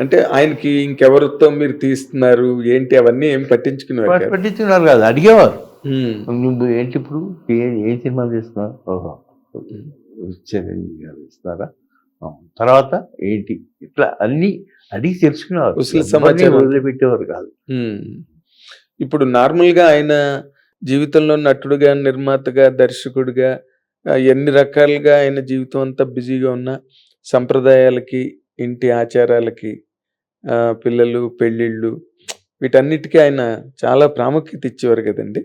అంటే ఆయనకి ఇంకెవరితో మీరు తీస్తున్నారు? ఏంటి? అవన్నీ ఏం పట్టించుకునేవారు కాదు. పట్టించుకున్నారు కాదు. అడిగేవారు. నువ్వు ఏంటి ఇప్పుడు? ఏ ఏ సినిమా చేస్తున్నావు ఓహో. చిరంజీవి గారు ఇస్తున్నారా తర్వాత ఏంటి? ఇట్లా అన్ని అడిగి తెలుసుకునేవారు. సమాచారం. వదిలిపెట్టేవారు కాదు. ఇప్పుడు నార్మల్గా ఆయన జీవితంలో నటుడుగా నిర్మాతగా దర్శకుడిగా ఎన్ని రకాలుగా ఆయన జీవితం అంతా బిజీగా ఉన్న సంప్రదాయాలకి ఇంటి ఆచారాలకి పిల్లలు పెళ్ళిళ్ళు వీటన్నిటికీ ఆయన చాలా ప్రాముఖ్యత ఇచ్చేవారు కదండి.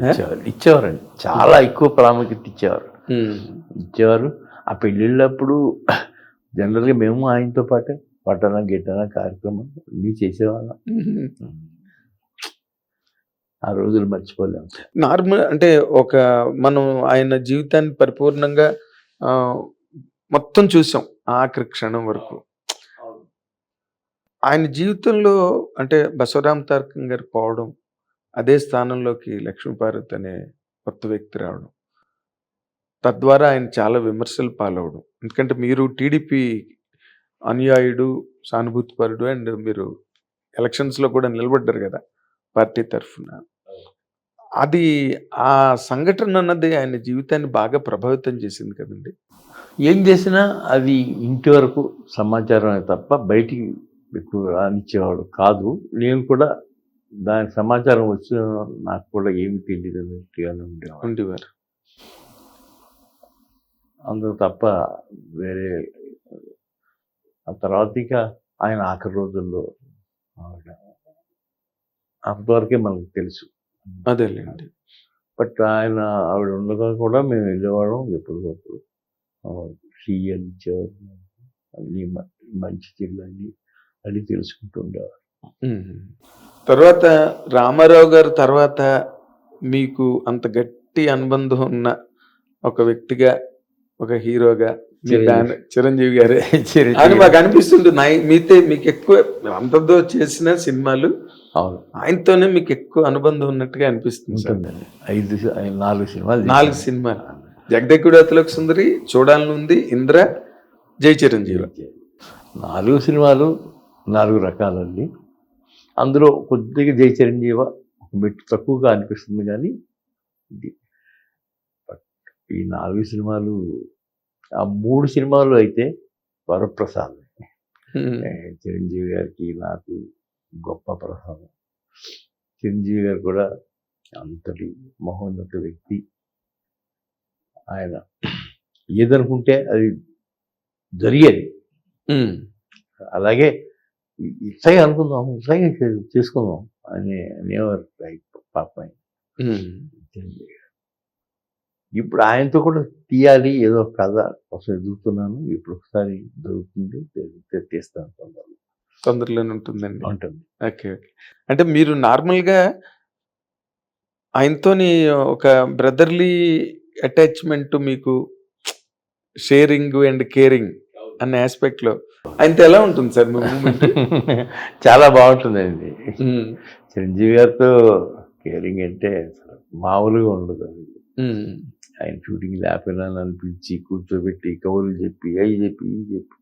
ఇచ్చేవారు ఇచ్చేవారండి. చాలా ఎక్కువ ప్రాముఖ్యత ఇచ్చేవారు. ఇచ్చేవారు. ఆ పెళ్ళిళ్ళప్పుడు జనరల్గా మేము ఆయనతో పాటే పట్టణ గిట్టన కార్యక్రమం అన్నీ చేసేవాళ్ళం. ఆ రోజులు మర్చిపోలేము నార్మల్ అంటే ఒక మనం ఆయన జీవితాన్ని పరిపూర్ణంగా మొత్తం చూసాం ఆఖరి క్షణం వరకు. ఆయన జీవితంలో అంటే బసవరామ్ తారకం గారు పోవడం అదే స్థానంలోకి లక్ష్మీపార్వతి అనే కొత్త వ్యక్తి రావడం తద్వారా ఆయన చాలా విమర్శలు పాలవడం. ఎందుకంటే మీరు టీడీపీ అనుయాయుడు సానుభూతిపరుడు అండ్ మీరు ఎలక్షన్స్లో కూడా నిలబడ్డారు కదా పార్టీ తరఫున. అది ఆ సంఘటన అన్నది ఆయన జీవితాన్ని బాగా ప్రభావితం చేసింది కదండి. ఏం చేసినా అది ఇంటి వరకు సమాచారం తప్ప బయటికి ఎక్కువ రానిచ్చేవాడు కాదు. నేను కూడా దాని సమాచారం వచ్చిన నాకు కూడా ఏమి తెలియదు అన్నట్టుగానే ఉండేవాడు. ఉండేవారు. అందుకు తప్ప వేరే ఆ తర్వాత ఇక ఆయన ఆఖరి రోజుల్లో అంతవరకే మనకు తెలుసు. అదేలేండి. బట్ ఆయన ఆవిడ ఉండగా కూడా మేము వెళ్ళేవాళ్ళం ఎప్పటికప్పుడు సీఎల్ ఇచ్చేవారు అన్ని మంచి చెల్లు అన్ని తెలుసుకుంటూ ఉండేవారు. తర్వాత రామారావు గారు తర్వాత మీకు అంత గట్టి అనుబంధం ఉన్న ఒక వ్యక్తిగా ఒక హీరోగా మీ చిరంజీవి. గారే అని మాకు అనిపిస్తుంది మీతో మీకు ఎక్కువ అంతతో చేసిన సినిమాలు అవును. ఆయనతోనే మీకు ఎక్కువ అనుబంధం ఉన్నట్టుగా అనిపిస్తుంది ఐదు నాలుగు సినిమాలు నాలుగు. సినిమాలు. జగదగ్గుడు అతలకు సుందరి చూడాలని ఉంది ఇంద్ర జై చిరంజీవి. నాలుగు సినిమాలు నాలుగు రకాలండి. అందులో కొద్దిగా జై చిరంజీవ మెట్టు తక్కువగా అనిపిస్తుంది కానీ ఇది ఈ నాలుగు సినిమాలు ఆ మూడు సినిమాలు అయితే వరప్రసాద్ చిరంజీవి గారికి నాకు గొప్ప ప్రసాదం. చిరంజీవి గారు కూడా అంతటి మహోన్నత వ్యక్తి. ఆయన ఏదనుకుంటే అది జరిగేది. అలాగే ఇ- ఇట్లాగే అనుకుందాం ఇట్లాగే చే- చేసుకుందాం అని అనేవారు పాప. ఇప్పుడు ఆయనతో కూడా తీయాలి ఏదో కథ కోసం ఎదుగుతున్నాను ఇప్పుడు ఒకసారి దొరుకుతుంది తీస్తాను తొందరలో తొందరలోనే ఉంటుందండి ఉంటుంది ఓకే ఓకే అంటే మీరు నార్మల్గా ఆయనతోని ఒక బ్రదర్లీ అటాచ్మెంట్ మీకు షేరింగ్ అండ్ కేరింగ్ అనే ఆస్పెక్ట్లో ఆయనతో ఎలా ఉంటుంది సార్ చాలా బాగుంటుందండి. చిరంజీవి గారితో కేరింగ్ అంటే మామూలుగా ఉండదు అది. ఆయన షూటింగ్ లేకపోయినా నన్ను పిలిచి కూర్చోబెట్టి కవులు చెప్పి అవి చెప్పి ఇవి చెప్పి.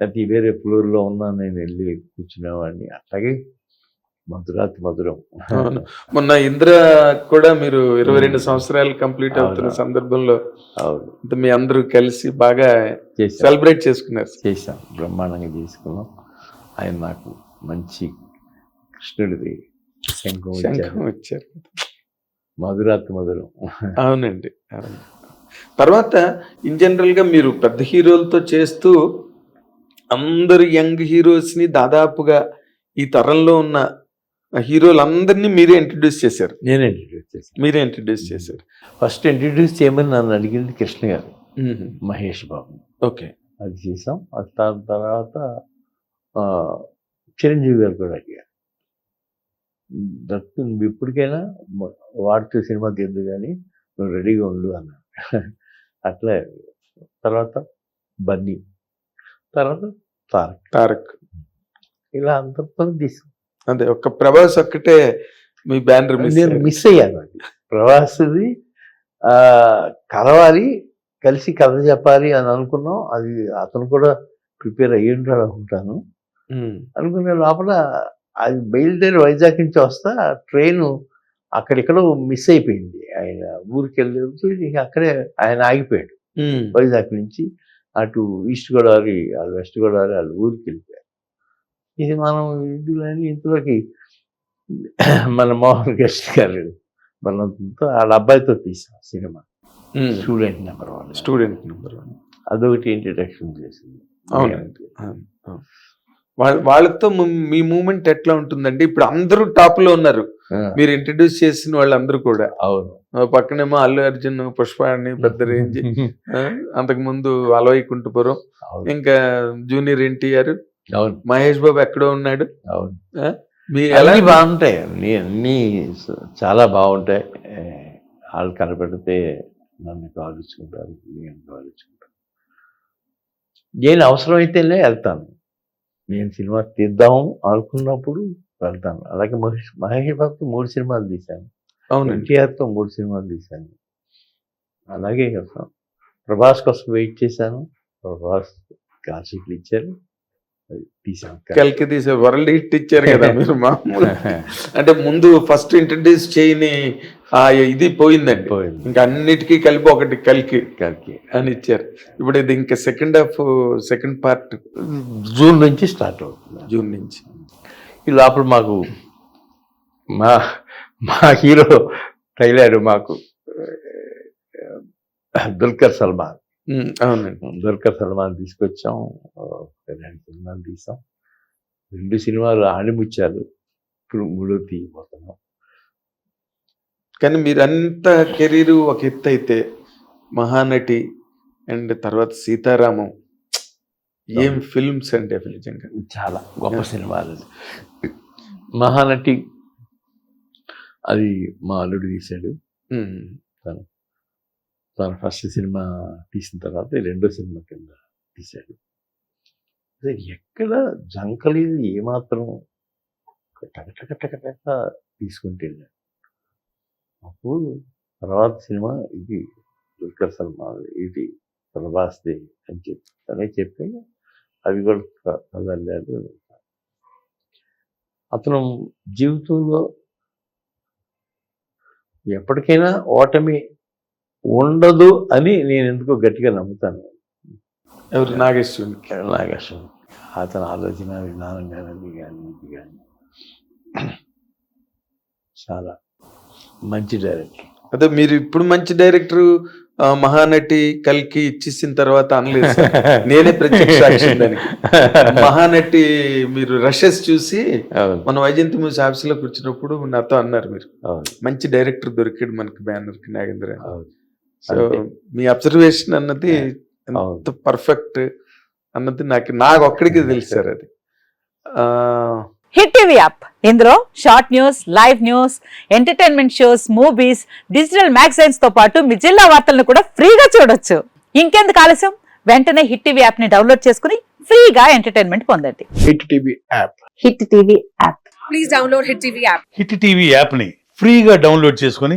లేకపోతే వేరే ఫ్లోర్లో ఉన్నా నేను వెళ్ళి కూర్చునేవాడిని. అట్లాగే మధురాతి మధురం. అవును. మొన్న ఇంద్ర కూడా మీరు ఇరవై రెండు సంవత్సరాలు కంప్లీట్ అవుతున్న. సందర్భంలో మీ అందరూ కలిసి బాగా సెలబ్రేట్ చేసుకున్నారు. చేశాం. బ్రహ్మాండంగా చేసుకున్నాం. ఆయన నాకు మంచి కృష్ణుడిది శంఖం వచ్చారు మధురాతి మధురం. అవునండి. అవును. తర్వాత ఇన్ జనరల్గా మీరు పెద్ద హీరోలతో చేస్తూ అందరు యంగ్ హీరోస్ని దాదాపుగా ఈ తరంలో ఉన్న హీరోలందరినీ మీరే ఇంట్రడ్యూస్ చేశారు. నేనే ఇంట్రడ్యూస్ చేశాను. మీరే ఇంట్రడ్యూస్ చేశారు. ఫస్ట్ ఇంట్రడ్యూస్ చేయమని నన్ను అడిగింది కృష్ణ గారు. మహేష్ బాబు. ఓకే. అది చేసాం అది దాని తర్వాత చిరంజీవి గారు కూడా అడిగారు. దత్తు నువ్వు ఇప్పటికైనా వాడితో సినిమా తీద్దు కానీ నువ్వు రెడీగా ఉండు అన్నాడు అట్లా తర్వాత బన్నీ. తర్వాత తారక్. తారక్. ఇలా అందరితో తీసాం అదే ఒక ప్రభాస్ ఒక్కటే మీ బ్యానర్ మిస్ నేను మిస్ అయ్యాను అది. ప్రవాసుది ఆ, కలవాలి కలిసి కథ చెప్పాలి అని అనుకున్నాం. అది అతను కూడా ప్రిపేర్ అయ్యి ఉంటాడు అనుకుంటాను. అనుకునే లోపల అది బయలుదేరి వైజాగ్ నుంచి వస్తా ట్రైన్ అక్కడెక్కడో మిస్ అయిపోయింది. ఆయన ఊరికి వెళ్ళి ఇక అక్కడే ఆయన ఆగిపోయాడు. వైజాగ్ నుంచి అటు ఈస్ట్ గోదావరి వాళ్ళు వెస్ట్ గోదావరి వాళ్ళు ఊరికి వెళ్ళిపోయారు ఇది మనం ఇందులోని ఇంతలోకి మన మోహన్ గెస్ట్ గారు బలవంతంతో వాళ్ళ అబ్బాయితో తీసాం cinema. Student number one. Student number one. అదొకటి ఇంట్రడక్షన్ చేసింది. వాళ్ళ వాళ్ళతో ము- మూమెంట్ ఎట్లా ఉంటుందండి? ఇప్పుడు అందరూ టాప్లో ఉన్నారు. ఆ, మీరు ఇంట్రడ్యూస్ చేసిన వాళ్ళందరూ కూడా. అవును. ఆ పక్కనేమో అల్లు అర్జున్ పుష్పాన్ని పెద్ద రేంజ్. అంతకు ముందు అలవైకుంఠపురం అవును. ఇంకా జూనియర్ ఎన్టీఆర్. అవును. మహేష్ బాబు ఎక్కడో ఉన్నాడు. అవును. మీ ఎలా అన్నీ బాగుంటాయి. అన్నీ అన్నీ చాలా బాగుంటాయి. వాళ్ళు కనపెడితే నన్ను కాలుచుకుంటారు నేను కాలుచుకుంటాను నేను అవసరమైతేనే వెళ్తాను. నేను సినిమా తీద్దాం అనుకున్నప్పుడు వెళ్తాను. అలాగే మహేష్ మహేష్ బాబుతో మూడు సినిమాలు తీశాను. అవునండి. ఎన్టీఆర్తో మూడు సినిమాలు తీశాను. అలాగే వెళ్తాను ప్రభాస్ కోసం వెయిట్ చేశాను. ప్రభాస్ కాశీకి ఇచ్చారు. కలికి తీసే వరల్డ్ హిట్ ఇచ్చారు కదా మీరు మామూలు. అంటే ముందు ఫస్ట్ ఇంట్రడ్యూస్ చేయని ఆ ఇది పోయిందండి. పోయింది. ఇంకా అన్నిటికీ కలిపి ఒకటి కలికి. కలికి. అని ఇచ్చారు. ఇప్పుడు ఇది ఇంకా second half second part. June నుంచి స్టార్ట్ అవుతుంది. జూన్ నుంచి. ఈ లోపల మాకు మా మా హీరో ట్రైలర్ మాకు దుల్కర్ సల్మాన్. అవునండి. దుల్కర్ సల్మాన్ తీసుకొచ్చాం రెండు సినిమాలు తీసాం. రెండు సినిమాలు ఆణిముచ్చారు ఇప్పుడు మూడో తీయబోతున్నాం. కానీ మీరు అంత కెరీర్ ఒక ఎత్తు అయితే మహానటి అండ్ తర్వాత సీతారామం ఏం ఫిల్మ్స్ అవి నిజంగా? చాలా గొప్ప సినిమాలు. మహానటి అది మా అల్లుడు తీశాడు. ఉమ్, తన ఫస్ట్ సినిమా తీసిన తర్వాత రెండో సినిమా కింద తీశాడు అదే ఎక్కడ జంకలేదు ఏమాత్రం టక టక తీసుకుంటే వెళ్ళాడు. అప్పుడు తర్వాత సినిమా ఇది దుల్కర్ సల్మాన్ ఇది ప్రభాస్ది అని చెప్పి తనే చెప్పి అవి కూడా కదల్లాడు అతను జీవితంలో ఎప్పటికైనా ఓటమి ఉండదు అని నేను ఎందుకో గట్టిగా నమ్ముతాను. ఎవరు? నాగేశ్వరునికి నాగేశ్వరం అతని ఆలోచన విధానం కానీ అది కానీ ఇది కానీ. చాలా మంచి డైరెక్టర్. అదే మీరు ఇప్పుడు మంచి డైరెక్టర్ మహానటి కల్కి ఇచ్చేసిన తర్వాత అనలేదు. నేనే ప్రత్యక్ష దానికి. మహానటి మీరు రషెస్ చూసి మన వైజయంతి మూవీస్ ఆఫీస్లో కూర్చున్నప్పుడు నాతో అన్నారు మీరు. మంచి డైరెక్టర్ దొరికాడు మనకి బ్యానర్కి నాగేంద్ర సో. మీ అబ్జర్వేషన్ అన్నది ఎంత పర్ఫెక్ట్ అన్నది నాకు నాకు ఒక్కడికి తెలుసు సార్ అది. ఆ, హిట్ టీవీ యాప్ ఇందులో short news live news entertainment shows movies digital మ్యాగజైన్స్తో పాటు మీ జిల్లా వార్తలను కూడా ఫ్రీగా చూడొచ్చు. ఇంకెందుకు ఆలస్యం? వెంటనే హిట్ టీవీ యాప్ని డౌన్లోడ్ చేసుకుని ఫ్రీగా ఎంటర్టైన్మెంట్ పొందండి. Hit TV app Hit TV app please download Hit TV app. Hit TV యాప్ని ఫ్రీగా డౌన్లోడ్ చేసుకొని